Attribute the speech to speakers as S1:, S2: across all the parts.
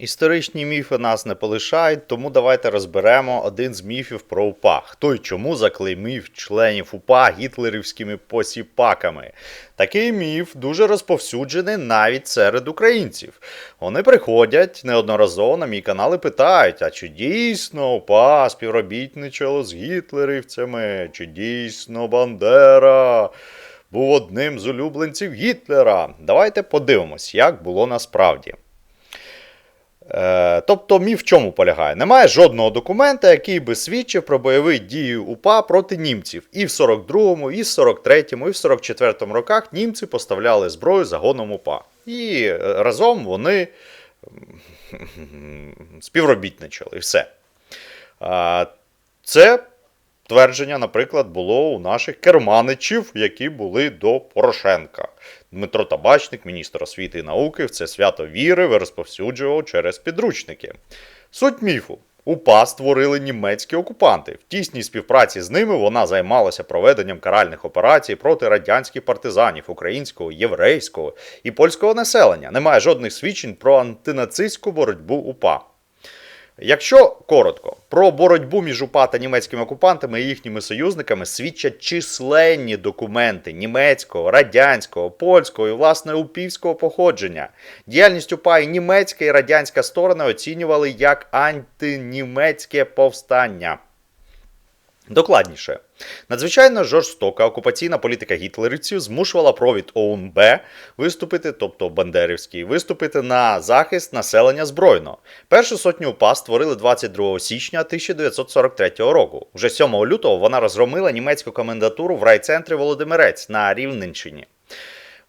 S1: Історичні міфи нас не полишають, тому давайте розберемо один з міфів про УПА. Хто й чому заклеймив членів УПА гітлерівськими посіпаками. Такий міф дуже розповсюджений навіть серед українців. Вони приходять неодноразово на мій канал і питають: а чи дійсно УПА співробітничало з гітлерівцями? Чи дійсно Бандера? Був одним з улюбленців Гітлера. Давайте подивимось, як було насправді. Е, тобто міф в чому полягає? Немає жодного документа, який би свідчив про бойові дії УПА проти німців. І в 42-му, і в 43-му, і в 44-му роках німці поставляли зброю загоном УПА. І е, разом вони співробітничали. І все. Це твердження, наприклад, було у наших керманичів, які були до Порошенка. Дмитро Табачник, міністр освіти і науки, в це свято вірив і розповсюджував через підручники. Суть міфу. УПА створили німецькі окупанти. В тісній співпраці з ними вона займалася проведенням каральних операцій проти радянських партизанів, українського, єврейського і польського населення. Немає жодних свідчень про антинацистську боротьбу УПА. Якщо коротко, про боротьбу між УПА та німецькими окупантами і їхніми союзниками свідчать численні документи німецького, радянського, польського і власне упівського походження. Діяльність УПА і німецька і радянська сторони оцінювали як антинімецьке повстання. Докладніше, надзвичайно жорстока окупаційна політика гітлерівців змушувала провід ОУНБ виступити, тобто Бандерівський, виступити на захист населення збройно. Першу сотню УПА створили 22 січня 1943 року. Уже 7 лютого вона розгромила німецьку комендатуру в райцентрі Володимирець на Рівненщині.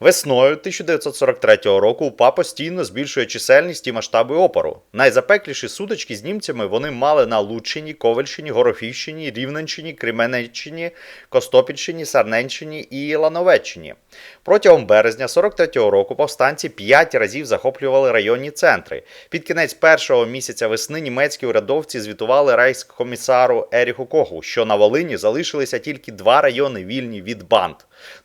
S1: Весною 1943 року УПА постійно збільшує чисельність і масштаби опору. Найзапекліші сутички з німцями вони мали на Луччині, Ковальщині, Горохівщині, Рівненщині, Кременеччині, Костопільщині, Сарненщині і Лановеччині. Протягом березня 43-го року повстанці п'ять разів захоплювали районні центри. Під кінець першого місяця весни німецькі урядовці звітували рейхскомісару Еріху Коху, що на Волині залишилися тільки два райони вільні від банд.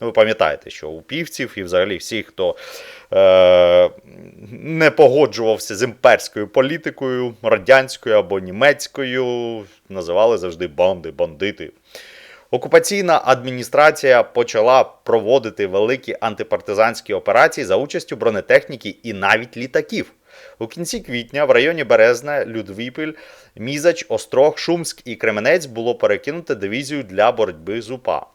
S1: Ну, ви пам'ятаєте, що у півців і взагалі всіх, хто е- не погоджувався з імперською політикою, радянською або німецькою, називали завжди банди, бандити. Окупаційна адміністрація почала проводити великі антипартизанські операції за участю бронетехніки і навіть літаків. У кінці квітня в районі Березна, Людвіпіль, Мізач, Острог, Шумськ і Кременець було перекинуто дивізію для боротьби з УПА.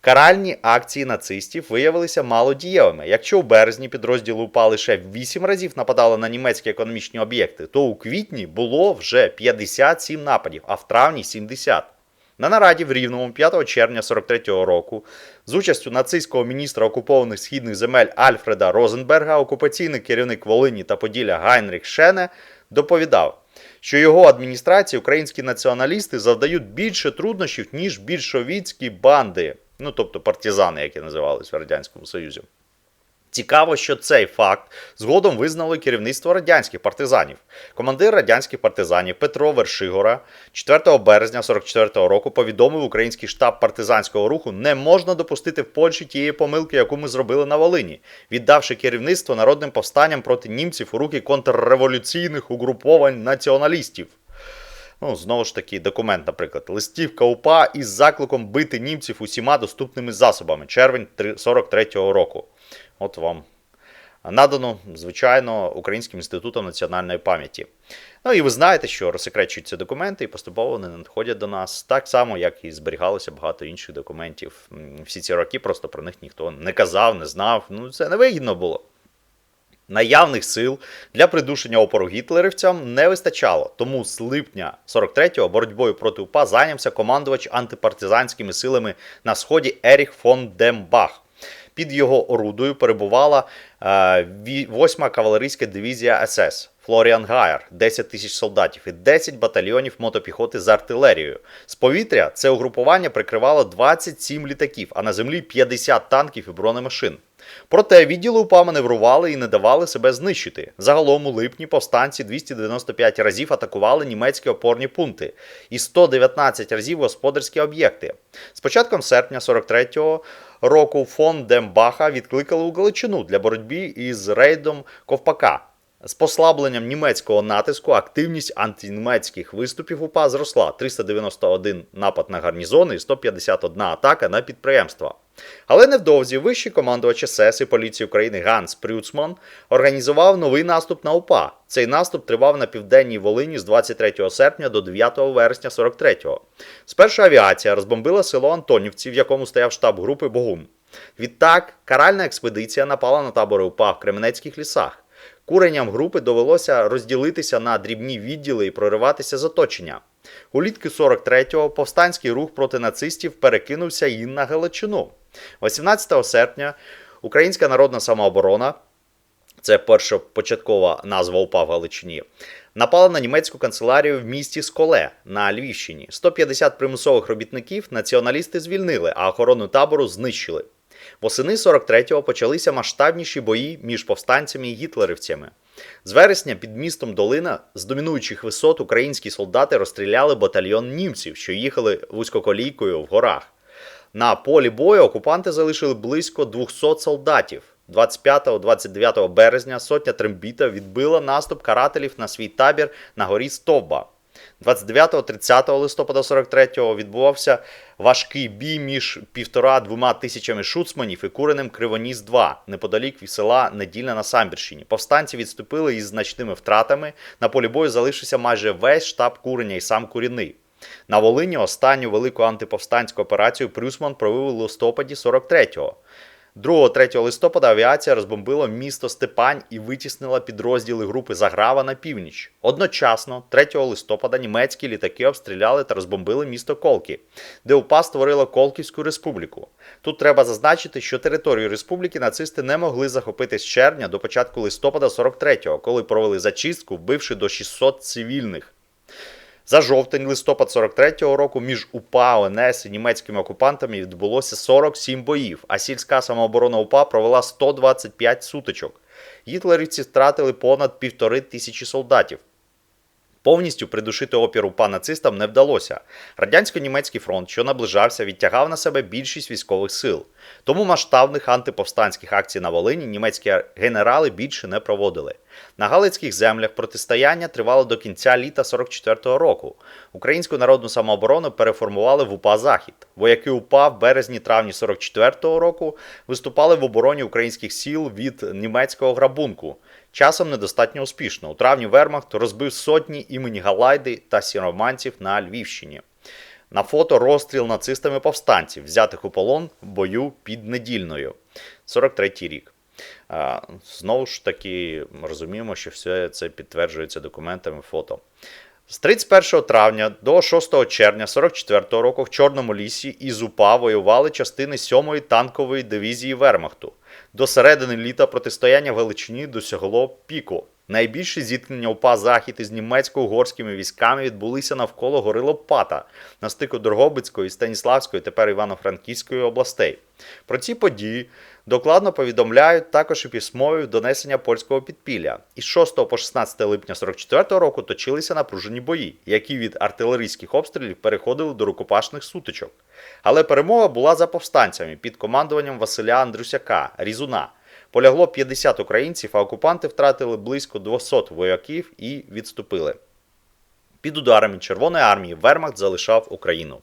S1: Каральні акції нацистів виявилися малодієвими. Якщо у березні підрозділи УПА лише 8 разів нападали на німецькі економічні об'єкти, то у квітні було вже 57 нападів, а в травні 70. На нараді в Рівному 5 червня 43-го року з участю нацистського міністра окупованих східних земель Альфреда Розенберга окупаційний керівник Волині та Поділля Гайнріх Шене доповідав, що його адміністрації українські націоналісти завдають більше труднощів, ніж більшовіцькі банди, ну тобто партизани, які називалися в Радянському Союзі. Цікаво, що цей факт згодом визнало керівництво радянських партизанів. Командир радянських партизанів Петро Вершигора 4 березня 44-го року повідомив український штаб партизанського руху: не можна допустити в Польщі тієї помилки, яку ми зробили на Волині, віддавши керівництво народним повстанням проти німців у руки контрреволюційних угруповань націоналістів. Ну, знову ж таки, документ, наприклад, листівка УПА із закликом бити німців усіма доступними засобами, червень 43-го року. От вам надано, звичайно, Українським інститутом національної пам'яті. Ну і ви знаєте, що розсекречуються документи і поступово вони надходять до нас так само, як і зберігалося багато інших документів. Всі ці роки просто про них ніхто не казав, не знав. Ну, це невигідно було. Наявних сил для придушення опору гітлерівцям не вистачало, тому з липня 43-го боротьбою проти УПА зайнявся командувач антипартизанськими силами на сході Еріх фон Дембах. Під його орудою перебувала е, 8-ма кавалерійська дивізія СС Флоріан Гайер, 10 тисяч солдатів і 10 батальйонів мотопіхоти з артилерією. З повітря це угрупування прикривало 27 літаків, а на землі 50 танків і бронемашин. Проте відділи УПА маневрували і не давали себе знищити. Загалом у липні повстанці 295 разів атакували німецькі опорні пункти і 119 разів господарські об'єкти. З початком серпня 43-го року фон Дембаха відкликали у Галичину для боротьби із рейдом Ковпака. З послабленням німецького натиску активність антинімецьких виступів УПА зросла 391 напад на гарнізони і 151 атака на підприємства. Але невдовзі вищий командувач СС і поліції України Ганс Прюцман організував новий наступ на УПА. Цей наступ тривав на південній Волині з 23 серпня до 9 вересня 43-го. Спершу авіація розбомбила село Антонівці, в якому стояв штаб групи Богун. Відтак, каральна експедиція напала на табори УПА в Кременецьких лісах. Куренням групи довелося розділитися на дрібні відділи і прориватися з оточення. Улітки 43-го повстанський рух проти нацистів перекинувся і на Галичину. 18 серпня Українська народна самооборона, це першопочаткова назва УПА в Галичині, напала на німецьку канцелярію в місті Сколе на Львівщині. 150 примусових робітників націоналісти звільнили, а охорону табору знищили. Восени 43-го почалися масштабніші бої між повстанцями і гітлерівцями. З вересня під містом Долина з домінуючих висот українські солдати розстріляли батальйон німців, що їхали вузькоколійкою в горах. На полі бою окупанти залишили близько 200 солдатів. 25-29 березня сотня Трембіта відбила наступ карателів на свій табір на горі Стовба. 29-30 листопада 43-го відбувався важкий бій між півтора-двома тисячами шуцманів і куреним Кривоніс-2 неподалік від села Недільна на Самбірщині. Повстанці відступили із значними втратами. На полі бою залишився майже весь штаб куреня і сам курінний. На Волині останню велику антиповстанську операцію Прюсман провів у листопаді 43-го. 2-3 листопада авіація розбомбила місто Степань і витіснила підрозділи групи Заграва на північ. Одночасно, 3 листопада, німецькі літаки обстріляли та розбомбили місто Колки, де УПА створила Колківську республіку. Тут треба зазначити, що територію республіки нацисти не могли захопити з червня до початку листопада 43-го, коли провели зачистку, вбивши до 600 цивільних. За жовтень листопад 43-го року між УПА, ОНС і німецькими окупантами відбулося 47 боїв, а сільська самооборона УПА провела 125 сутичок. Гітлерівці втратили понад півтори тисячі солдатів. Повністю придушити опір УПА нацистам не вдалося. Радянсько-німецький фронт, що наближався, відтягав на себе більшість військових сил. Тому масштабних антиповстанських акцій на Волині німецькі генерали більше не проводили. На Галицьких землях протистояння тривало до кінця літа 44-го року. Українську народну самооборону переформували в УПА Захід. Вояки УПА в березні-травні 44-го року виступали в обороні українських сіл від німецького грабунку. Часом недостатньо успішно. У травні Вермахт розбив сотні імені Галайди та сіроманців на Львівщині. На фото розстріл нацистами повстанців, взятих у полон в бою під недільною. 43-й рік. Знову ж таки, розуміємо, що все це підтверджується документами фото. З 31 травня до 6 червня 44 року в Чорному лісі із УПА воювали частини 7-ї танкової дивізії Вермахту. До середини літа протистояння величині досягло піку. Найбільші зіткнення УПА Захід із німецько-угорськими військами відбулися навколо гори Лопата на стику Дрогобицької, Станіславської, тепер Івано-Франківської областей. Про ці події докладно повідомляють також і письмові донесення польського підпілля. Із 6 по 16 липня 44 року точилися напружені бої, які від артилерійських обстрілів переходили до рукопашних сутичок. Але перемога була за повстанцями під командуванням Василя Андрюсяка, Різуна. Полягло 50 українців, а окупанти втратили близько 200 вояків і відступили. Під ударами Червоної армії Вермахт залишав Україну.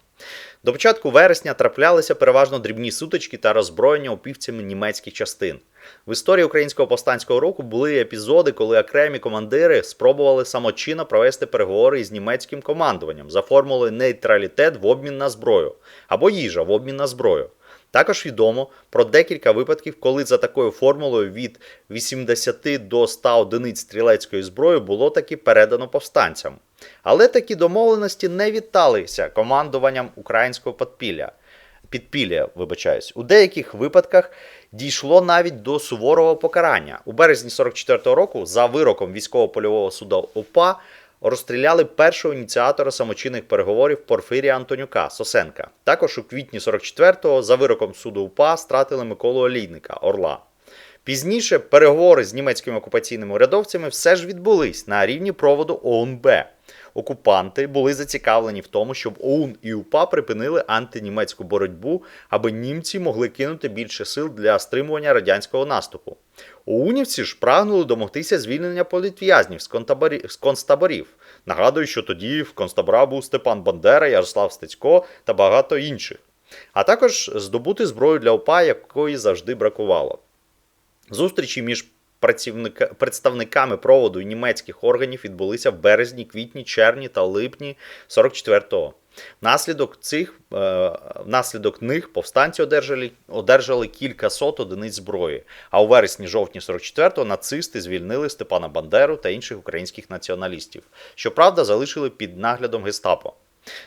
S1: До початку вересня траплялися переважно дрібні сутички та роззброєння опівцями німецьких частин. В історії українського повстанського року були епізоди, коли окремі командири спробували самочинно провести переговори із німецьким командуванням за формулою нейтралітет в обмін на зброю або їжа в обмін на зброю. Також відомо про декілька випадків, коли за такою формулою від 80 до 100 одиниць стрілецької зброї було таки передано повстанцям. Але такі домовленості не віталися командуванням українського підпілля. Підпілля, вибачаюсь, у деяких випадках дійшло навіть до суворого покарання. У березні 44-го року за вироком військово-польового суду ОПА розстріляли першого ініціатора самочинних переговорів Порфирія Антонюка Сосенка. Також у квітні 44-го за вироком суду УПА стратили Миколу Олійника Орла. Пізніше переговори з німецькими окупаційними урядовцями все ж відбулись на рівні проводу ОУНБ. Окупанти були зацікавлені в тому, щоб ОУН і УПА припинили антинімецьку боротьбу, аби німці могли кинути більше сил для стримування радянського наступу. Оунівці ж прагнули домогтися звільнення політв'язнів з концтаборів. Нагадую, що тоді в концтаборах був Степан Бандера, Ярослав Стецько та багато інших. А також здобути зброю для ОПА, якої завжди бракувало. Зустрічі між представниками проводу і німецьких органів відбулися в березні, квітні, червні та липні 44-го. Внаслідок цих, е, внаслідок них повстанці одержали, одержали кілька сот одиниць зброї. А у вересні-жовтні 44-го нацисти звільнили Степана Бандеру та інших українських націоналістів. Щоправда, залишили під наглядом гестапо.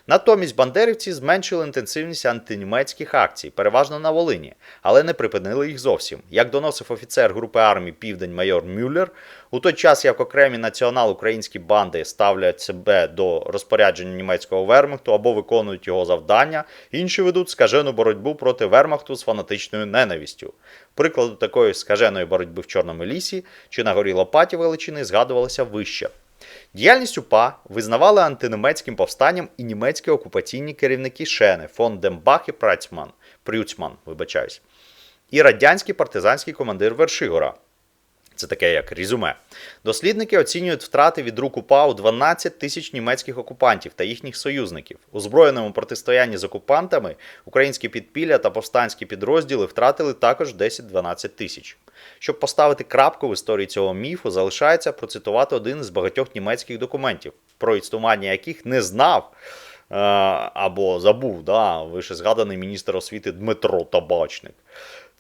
S1: Натомість бандерівці зменшили інтенсивність антинімецьких акцій, переважно на Волині, але не припинили їх зовсім. Як доносив офіцер групи армії Південь майор Мюллер, у той час як окремі націонал-українські банди ставлять себе до розпорядження німецького вермахту або виконують його завдання, інші ведуть скажену боротьбу проти вермахту з фанатичною ненавистю. Прикладу такої скаженої боротьби в Чорному лісі чи на горі Лопаті Величини згадувалося вище. Діяльність УПА визнавали антинемецьким повстанням і німецькі окупаційні керівники Шени, фон Дембах і Працьман, Прюцман, вибачаюсь, і радянський партизанський командир Вершигора. Це таке як резюме. Дослідники оцінюють втрати від рук УПА у 12 тисяч німецьких окупантів та їхніх союзників. У збройному протистоянні з окупантами українські підпілля та повстанські підрозділи втратили також 10-12 тисяч. Щоб поставити крапку в історії цього міфу, залишається процитувати один з багатьох німецьких документів, про існування яких не знав е, або забув да, вище згаданий міністр освіти Дмитро Табачник.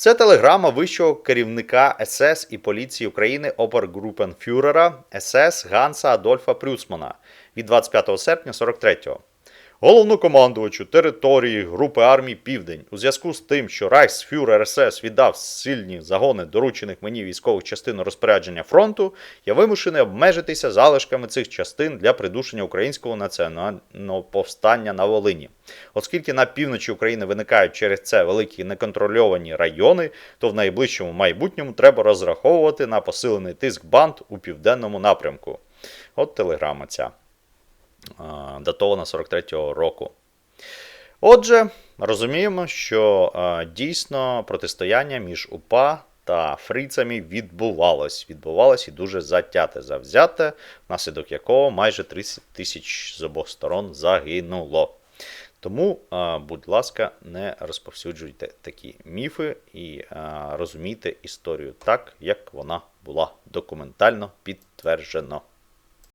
S1: Це телеграма вищого керівника СС і поліції України опергрупенфюрера СС Ганса Адольфа Прюсмана від 25 серпня 43-го. Головнокомандувачу території Групи армій Південь у зв'язку з тим, що Райхсфюрер СС віддав сильні загони доручених мені військових частин розпорядження фронту, я вимушений обмежитися залишками цих частин для придушення українського національного повстання на Волині. Оскільки на півночі України виникають через це великі неконтрольовані райони, то в найближчому майбутньому треба розраховувати на посилений тиск банд у південному напрямку. От телеграма ця датована 43-го року. Отже, розуміємо, що дійсно протистояння між УПА та фрицями відбувалось. Відбувалось і дуже затяте, завзяте, внаслідок якого майже 30 тисяч з обох сторон загинуло. Тому, будь ласка, не розповсюджуйте такі міфи і розумійте історію так, як вона була документально підтверджено.